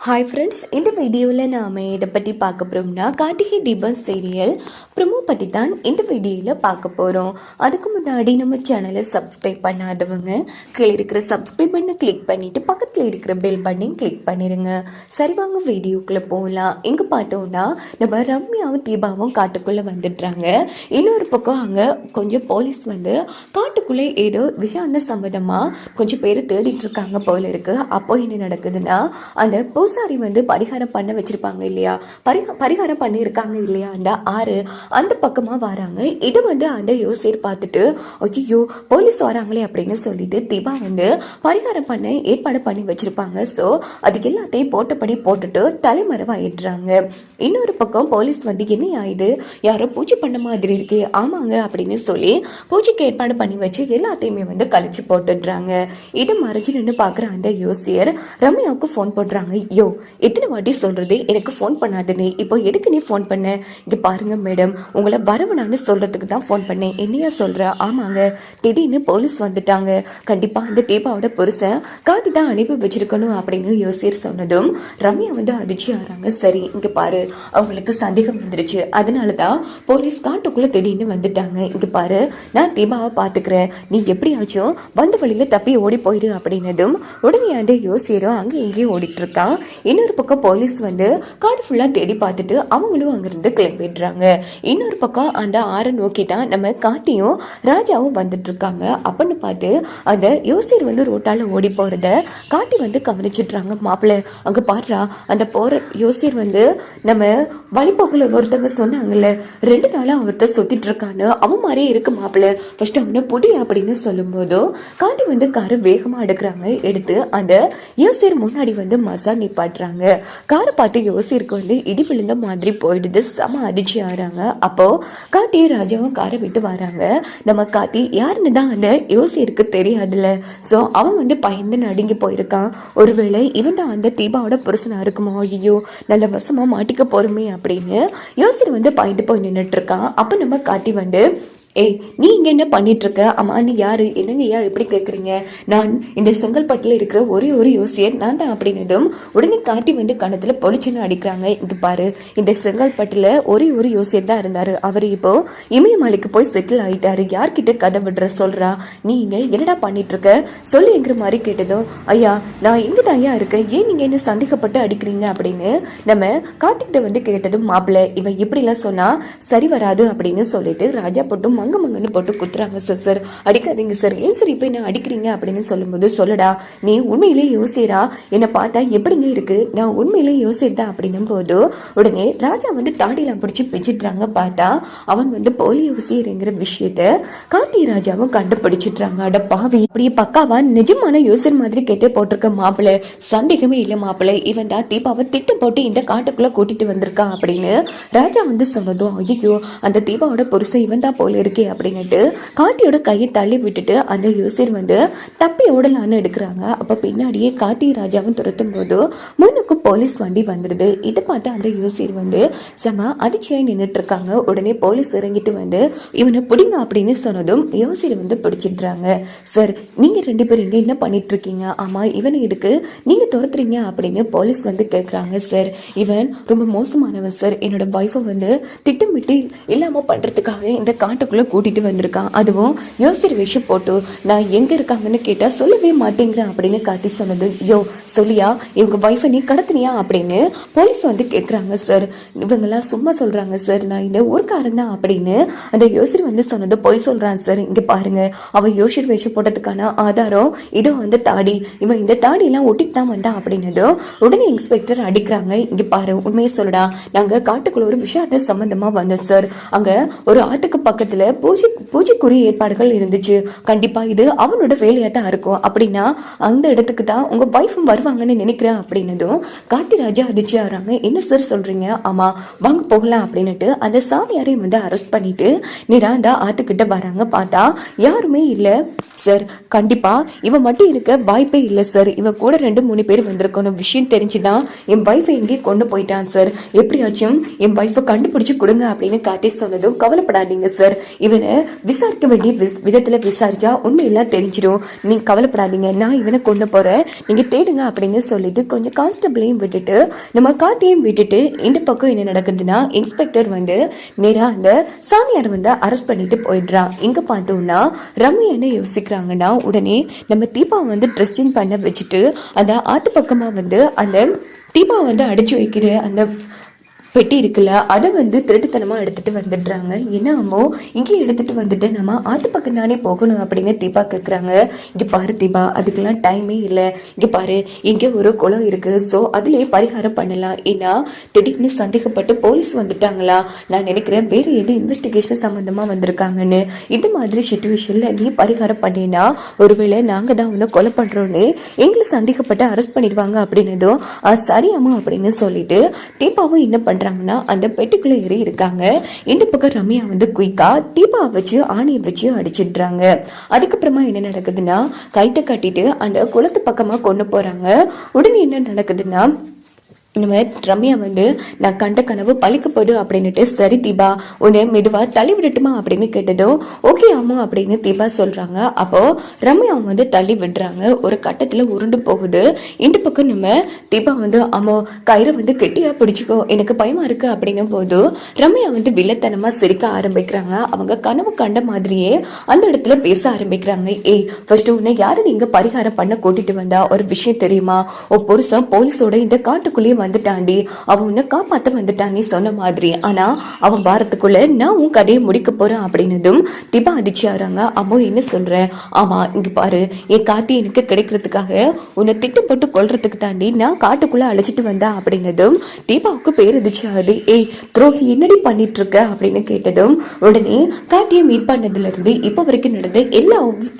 Hi friends இந்த வீடியோவில் நாம் இதை பற்றி பார்க்க போகிறோம்னா கார்த்திகை தீபம் சீரியல் ப்ரமோ பற்றி தான் இந்த வீடியோவில் பார்க்க போகிறோம் அதுக்கு முன்னாடி நம்ம சேனலை சப்ஸ்கிரைப் பண்ணாதவங்க கீழே இருக்கிற சப்ஸ்கிரைப் பண்ண கிளிக் பண்ணிவிட்டு பக்கத்தில் இருக்கிற பெல் பட்டன் கிளிக் பண்ணிடுங்க சரி வாங்க வீடியோக்குள்ளே போகலாம் இங்கே பார்த்தோம்னா நம்ம ரம்யாவும் தீபாவும் காட்டுக்குள்ளே வந்துடுறாங்க. இன்னொரு பக்கம் அங்கே கொஞ்சம் போலீஸ் வந்து காட்டுக்குள்ளே ஏதோ விஷான சம்மதமாக கொஞ்சம் பேர் தேடிட்டு இருக்காங்க போல இருக்குது அப்போ என்ன நடக்குதுன்னா அந்த பூசாரி வந்து பரிகாரம் பண்ண வச்சுருப்பாங்க இல்லையா? பரிகா பரிகாரம் பண்ணியிருக்காங்க இல்லையா? அந்த ஆறு அந்த பக்கமாக வராங்க. இது வந்து அந்த யோசியர் பார்த்துட்டு ஐயோ போலீஸ் வராங்களே அப்படின்னு சொல்லிட்டு திபா வந்து பரிகாரம் பண்ண ஏற்பாடு பண்ணி வச்சுருப்பாங்க. ஸோ அது எல்லாத்தையும் போட்டபடி போட்டுட்டு தலைமறைவாயிடுறாங்க இன்னொரு பக்கம் போலீஸ் வந்து என்ன ஆயுது யாரோ பூஜை பண்ண மாதிரி இருக்கே ஆமாங்க அப்படின்னு சொல்லி பூஜைக்கு ஏற்பாடு பண்ணி வச்சு எல்லாத்தையுமே வந்து கழிச்சு போட்டுடுறாங்க. இதை மறைச்சு நின்று பார்க்குற அந்த யோசியர் ரம்யாவுக்கு ஃபோன் போடுறாங்க. ஐயோ எத்தனை வாட்டி சொல்கிறது எனக்கு ஃபோன் பண்ணாதுன்னு இப்போ எதுக்கு நீ ஃபோன் பண்ண? இங்கே பாருங்கள் மேடம் உங்களை வரவனான்னு சொல்கிறதுக்கு தான் ஃபோன் பண்ணேன். என்னையா சொல்கிற ஆமாங்க. திடீர்னு போலீஸ் வந்துட்டாங்க. கண்டிப்பாக அந்த தீபாவோட பொருசை காட்டி தான் அனுப்பி வச்சுருக்கணும் அப்படின்னு யோசியர் சொன்னதும் ரம்யா வந்து அதிர்ச்சி ஆகிறாங்க சரி இங்கே பாரு. அவங்களுக்கு சந்தேகம் வந்துடுச்சு அதனால தான் போலீஸ் காட்டுக்குள்ளே திடீர்னு வந்துட்டாங்க. இங்கே பாரு நான் தீபாவை பார்த்துக்கிறேன். நீ எப்படியாச்சும் வந்த வழியில் தப்பி ஓடி போயிடு அப்படின்னதும் உடனே அந்த யோசியரும் அங்கே இங்கேயும் ஓடிட்டு இருக்கான். இன்னொரு பக்கம் போலீஸ் வந்து காடு ஃபுல்லாக தேடி பார்த்துட்டு அவங்களும் அங்கேருந்து கிளம்பிடுறாங்க இன்னொரு பக்கம் அந்த ஆறை நோக்கி தான் நம்ம காத்தியும் ராஜாவும் வந்துட்டு இருக்காங்க அப்படின்னு பார்த்து அந்த யோசியர் வந்து ரோட்டால் ஓடி போகிறத காத்தி வந்து கவனிச்சிட்றாங்க மாப்பிள்ளை. அங்கே பாடுறா அந்த போகிற யோசியர் வந்து நம்ம வழிபோக்கில் ஒருத்தவங்க சொன்னாங்கல்ல ரெண்டு நாளாக ஒருத்தர் சுற்றிட்டு இருக்கான்னு அவன் மாதிரியே இருக்கு மாப்பிள்ளை. ஃபஸ்ட்டு அவனை புடி அப்படின்னு சொல்லும்போது காந்தி வந்து காரை வேகமாக எடுக்கிறாங்க எடுத்து அந்த யோசியர் முன்னாடி வந்து மசா நிப்பாட்டுறாங்க காரை பார்த்து யோசியருக்கு வந்து இடி விழுந்த மாதிரி போயிடுது. செம அதிர்ச்சி ஆகிறாங்க. அப்போது காட்டி ராஜாவும் காரை விட்டு வராங்க. நம்ம காத்தி யாருன்னு தான் அந்த யோசியருக்கு தெரியாதுல்ல. ஸோ அவன் வந்து பயந்து நடுங்கி போயிருக்கான். ஒருவேளை இவன் தான் அந்த தீபாவோட புருஷனாக இருக்குமோ? ஐயோ நல்ல வசமாக மாட்டிக்க போகிறோமே அப்படின்னு யோசியர் வந்து பயந்து போய் நின்றுட்டு இருக்கான். அப்போ நம்ம காட்டி வந்து ஏய் நீ இங்கே என்ன பண்ணிகிட்ருக்க இருக்க அம்மா நீ யார்? என்னங்க ஐயா எப்படி கேட்குறீங்க நான் இந்த செங்கல்பட்டில் இருக்கிற ஒரே ஒரு யோசியர் நான் தான் அப்படின்னதும் உடனே காட்டி வந்து கணத்தில் பொழிச்சுன்னு அடிக்கிறாங்க. இது பாரு இந்த செங்கல்பட்டில் ஒரே ஒரு யோசியர் தான் இருந்தார். அவர் இப்போது இமயமலைக்கு போய் செட்டில் ஆகிட்டாரு யார்கிட்ட கதை விடுற சொல்கிறா நீ இங்கே என்னடா பண்ணிகிட்ருக்க சொல்லி சொல்லுங்கிற மாதிரி கேட்டதும் ஐயா நான் இங்கே தான் ஐயா இருக்கேன். ஏன் நீங்கள் என்ன சந்தேகப்பட்டு அடிக்கிறீங்க? அப்படின்னு நம்ம கார்த்திகிட்ட வந்து கேட்டதும் மாப்பிள்ளை இவன் இப்படிலாம் சொன்னால் சரி வராது அப்படின்னு சொல்லிட்டு ராஜா போட்டும் மங்க மங்கன்னு போட்டு குத்துறாங்க சார் சார் அடிக்காதீங்க சார் ஏன் சார் இப்போ என்ன அடிக்கிறீங்க அப்படின்னு சொல்லும்போது சொல்லடா நீ உண்மையிலே யோசிறா என்னை பார்த்தா எப்படிங்க இருக்குது நான் உண்மையிலே யோசித்தேன் அப்படின்னும் போது உடனே ராஜா வந்து தாடிலாம் பிடிச்சி பிச்சுட்றாங்க பார்த்தா அவன் வந்து போலி யோசியருங்கிற விஷயத்த கார்த்தி ராஜாவும் கண்டுபிடிச்சிட்றாங்க. அட பாவி அப்படியே பக்காவா நிஜமான யோசர் மாதிரி கேட்டு போட்டிருக்க மாப்பிள்ளை சந்தேகமே இல்லை மாப்பிள்ளை இவன் தான் தீபாவை திட்டம் போட்டு இந்த காட்டுக்குள்ளே கூட்டிட்டு வந்திருக்கான் அப்படின்னு ராஜா வந்து சொன்னதும் ஐயோ அந்த தீபாவோட புருஷன் இவன் தான் போல இருக்கு. அப்படின்னுட்டு கார்த்தியோட கையை தள்ளி விட்டுட்டு அந்த யோசிர் வந்து தப்பி ஓடலான்னு எடுக்கிறாங்க. அப்போ பின்னாடியே கார்த்தி ராஜாவும் துரத்தும் போது முன்னுக்கு போலீஸ் வண்டி வந்துடுது. இதை பார்த்து அந்த யோசிர் வந்து செம அதிர்ச்சியாக நின்றுட்டு இருக்காங்க உடனே போலீஸ் இறங்கிட்டு வந்து இவனை பிடிங்க அப்படின்னு சொன்னதும் யோசிர் வந்து பிடிச்சிடுறாங்க. சார் நீங்கள் ரெண்டு பேரும் இங்கே என்ன பண்ணிட்டு இருக்கீங்க ஆமாம் இவனை இதுக்கு நீங்கள் துரத்துறீங்க? அப்படின்னு போலீஸ் வந்து கேட்குறாங்க சார் இவன் ரொம்ப மோசமானவன் சார். என்னோட ஒய்ஃபை வந்து திட்டமிட்டு இல்லாமல் பண்ணுறதுக்காக இந்த காட்டுக்குள்ளே கூட்டிகிட்டு வந்திருக்கான். அதுவும் யோசிர் விஷயம் போட்டு நான் எங்கே இருக்காங்கன்னு கேட்டால் சொல்லவே மாட்டேங்கிறேன் அப்படின்னு காத்தி சொன்னது. யோ சொல்லியா? இவங்க ஒய்ஃபை நீ கடத்தினியா? அப்படின்னு போலீஸ் வந்து கேட்குறாங்க சார் இவங்கெல்லாம் சும்மா சொல்கிறாங்க சார் நான் இந்த ஊருக்காரன் தான் அப்படின்னு அந்த யோசிர் வந்து சொன்னது பொய் சொல்கிறான் சார் இங்கே பாருங்க. அவன் யோசிர் வேஷம் போட்டதுக்கான ஆதாரம் இதோ வந்து தாடி. இவன் இந்த தாடியெல்லாம் ஒட்டிட்டு தான் வந்தான் அப்படின்னதும் உடனே இன்ஸ்பெக்டர் அடிக்கிறாங்க. இங்கே பாரு உண்மையை சொல்லுடா. நாங்கள் காட்டுக்குள்ள ஒரு விஷயத்த சம்மந்தமாக வந்தோம் சார். அங்கே ஒரு ஆத்துக்கு பக்கத்தில் பூஜை பூஜைக்குரிய ஏற்பாடுகள் இருந்துச்சு. கண்டிப்பாக இது அவனோட வேலையாக தான் இருக்கும். அப்படின்னா அந்த இடத்துக்கு தான் உங்கள் ஒய்ஃபும் வருவாங்கன்னு நினைக்கிறேன் அப்படின்னதும் காத்திராஜா அதிர்ச்சி ஆறாங்க என்ன சார் சொல்கிறீங்க ஆமாம் வாங்க போகலாம் அப்படின்னுட்டு அந்த சாமியாரையும் வந்து அரெஸ்ட் பண்ணிட்டு நிராந்தா ஆத்துக்கிட்ட வராங்க. பார்த்தா யாருமே இல்லை. சார் கண்டிப்பா இவன் மட்டும் இருக்க வாய்ப்பே இல்லை சார் இவன் கூட ரெண்டு மூணு பேர் வந்திருக்கணும். விஷயம் தெரிஞ்சுதான் என் ஒய்ஃபை எங்கேயும் கொண்டு போயிட்டான் சார் எப்படியாச்சும் என் ஒய்ஃபை கண்டுபிடிச்சு கொடுங்க அப்படின்னு காத்தி சொன்னதும் கவலைப்படாதீங்க சார் இவனை விசாரிக்க வேண்டிய வி- விசாரிச்சா உண்மையெல்லாம் தெரிஞ்சிடும் நீங்கள் கவலைப்படாதீங்க நான் இவனை கொண்டு போகிறேன் நீங்கள் தேடுங்க அப்படின்னு சொல்லிட்டு கொஞ்சம் கான்ஸ்டபிளையும் விட்டுட்டு நம்ம காத்தியும் விட்டுட்டு இந்த பக்கம் என்ன நடக்குதுன்னா இன்ஸ்பெக்டர் வந்து நேராக அந்த சாமியார் வந்து அரெஸ்ட் பண்ணிட்டு போயிடுறான் இங்கே பார்த்தோம்னா ரம்யா என்ன யோசிக்கிறாங்கன்னா உடனே நம்ம தீபா வந்து ட்ரெஸ் சேஞ்ச் பண்ண வச்சுட்டு அந்த ஆத்து பக்கமாக வந்து அந்த தீபா வந்து அடிச்சு வைக்கிற அந்த பெட்டி இருக்குல்ல அதை வந்து திருட்டுத்தனமாக எடுத்துகிட்டு வந்துடுறாங்க. என்ன இங்கே எடுத்துகிட்டு வந்துட்டு நம்ம ஆத்து பக்கம் தானே போகணும் அப்படின்னு தீபா கேட்குறாங்க இங்கே பாரு தீபா அதுக்கெல்லாம் டைமே இல்லை. இங்கே பாரு இங்கே ஒரு குளம் இருக்குது ஸோ அதுலேயே பரிகாரம் பண்ணலாம். ஏன்னா திடீர்னு சந்தேகப்பட்டு போலீஸ் வந்துட்டாங்களா? நான் நினைக்கிறேன் வேறு எது இன்வெஸ்டிகேஷன் சம்மந்தமாக வந்திருக்காங்கன்னு. இந்த மாதிரி சுச்சுவேஷனில் நீ பரிகாரம் பண்ணினா ஒருவேளை நாங்கள் தான் ஒன்று கொலை பண்ணுறோன்னு எங்களை சந்தேகப்பட்டு அரெஸ்ட் பண்ணிடுவாங்க அப்படின்னதும் சரியாமா அப்படின்னு சொல்லிட்டு தீபாவும் என்ன பார்க்குறாங்கன்னா அந்த பெட்டுக்குள்ளே ஏறி இருக்காங்க. இந்த பக்கம் ரம்யா வந்து குயிக்கா தீபா வச்சு ஆணியை வச்சு அடிச்சிடுறாங்க. அதுக்கப்புறமா என்ன நடக்குதுன்னா கைத்தை கட்டிட்டு அந்த குளத்து பக்கமா கொண்டு போறாங்க. உடனே என்ன நடக்குதுன்னா நம்ம ரம்யா வந்து நான் கண்ட கனவு பழிக்கப்படு அப்படின்னுட்டு சரி தீபா உன்னை மெதுவாக தள்ளி விடட்டுமா? அப்படின்னு கேட்டதும் ஓகே அம்மா அப்படின்னு தீபா சொல்கிறாங்க அப்போது ரம்யா வந்து தள்ளி விடுறாங்க. ஒரு கட்டத்தில் உருண்டு போகுது. இந்த பக்கம் நம்ம தீபா வந்து அம்மா கயிறை வந்து கெட்டியா பிடிச்சிக்கோ எனக்கு பயமா இருக்குது அப்படின்னும் போது ரம்யா வந்து வில்லத்தனமாக சிரிக்க ஆரம்பிக்கிறாங்க. அவங்க கனவு கண்ட மாதிரியே அந்த இடத்துல பேச ஆரம்பிக்கிறாங்க. ஏய் ஃபர்ஸ்ட் உன்னை யாரு நீங்கள் பரிகாரம் பண்ண கூட்டிகிட்டு வந்தா? ஒரு விஷயம் தெரியுமா? ஓ புருஷன் போலீஸோட இந்த காட்டுக்குள்ளேயே வந்துட்டாண்டி. அவன் உன்னை காப்பாத்த வந்துட்டான் நீ சொன்ன மாதிரி. ஆனா அவன் வாரத்துக்குள்ள நான் உன் கதையை முடிக்க போறேன் அப்படின்னதும் திபா அதிர்ச்சியாராங்க அம்மோ என்ன சொல்கிறேன் ஆமாம் இங்கே பாரு. என் காத்தி எனக்கு கிடைக்கிறதுக்காக உன்னை திட்டம் போட்டு கொல்றதுக்கு தாண்டி நான் காட்டுக்குள்ள அழைச்சிட்டு வந்தேன் அப்படின்னதும் தீபாவுக்கு பேரதிர்ச்சி ஆகுது ஏய் துரோகி என்னடி பண்ணிட்டு இருக்க அப்படின்னு கேட்டதும் உடனே காட்டியை மீட் பண்ணதுல இருந்து இப்போ வரைக்கும் நடந்த எல்லா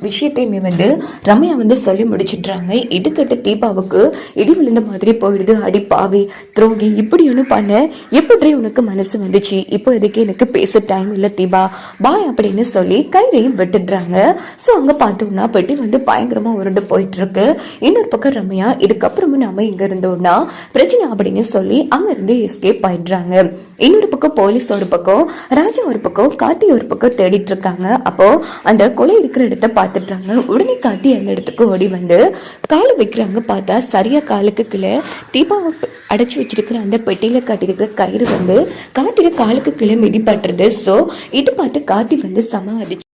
விஷயத்தையுமே வந்து ரம்யா வந்து சொல்லி முடிச்சிடுறாங்க. இதுக்கிட்ட தீபாவுக்கு இடி விழுந்த மாதிரி போயிடுது. அடி பாவி. துரோகி இப்படி ஒன்று பண்ண எப்படி உனக்கு மனசு வந்துச்சு? இப்போ இதுக்கு எனக்கு பேச டைம் இல்லை தீபா? பாய் அப்படின்னு சொல்லி கயிறையும் விட்டுடுறாங்க. ஸோ அங்கே பார்த்தோம்னா பெட்டி வந்து பயங்கரமா உருண்டு போயிட்டு இருக்கு இன்னொரு பக்கம் ரம்யா இதுக்கப்புறமும் நாம இங்க இருந்தோம்னா பிரச்சனை அப்படின்னு சொல்லி அங்க இருந்து எஸ்கேப் ஆயிடுறாங்க. இன்னொரு பக்கம் போலீஸ் ஒரு பக்கம் ராஜா ஒரு பக்கம் காட்டி ஒரு பக்கம் தேடிட்டு இருக்காங்க அப்போ அந்த கொலை இருக்கிற இடத்த பார்த்துட்றாங்க உடனே காட்டி அந்த இடத்துக்கு ஓடி வந்து காலு வைக்கிறாங்க பார்த்தா சரியா காலுக்கு கீழே தீபா அடைச்சி வச்சிருக்கிற அந்த பெட்டியில் காட்டியிருக்கிற கயிறு வந்து காத்திர காலுக்கு கிளம்பி மிதிப்பட்டுறது ஸோ இது பார்த்து காத்தி வந்து சம அடிச்சு